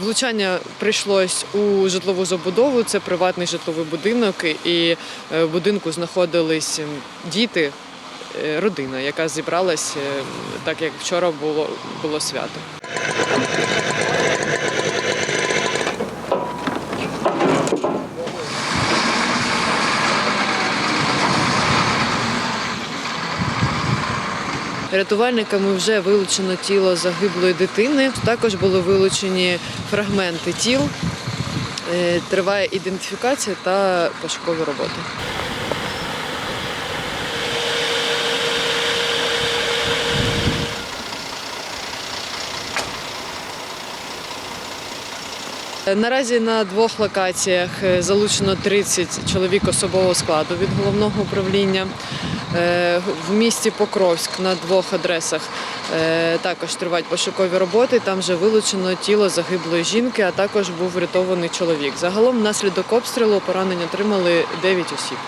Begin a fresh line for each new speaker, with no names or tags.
Влучання прийшлось у житлову забудову. Це приватний житловий будинок, і е, в будинку знаходились діти, е, родина, яка зібралась, е, так як вчора було, було свято. Рятувальниками вже вилучено тіло загиблої дитини. Також були вилучені фрагменти тіл. Е, Триває ідентифікація та пошукові роботи. Наразі на двох локаціях е, залучено 30 чоловік особового складу від головного управління. Е, В місті Покровськ на двох адресах е, також тривають пошукові роботи. Там вже вилучено тіло загиблої жінки, а також був врятований чоловік. Загалом внаслідок обстрілу поранення отримали 9 осіб.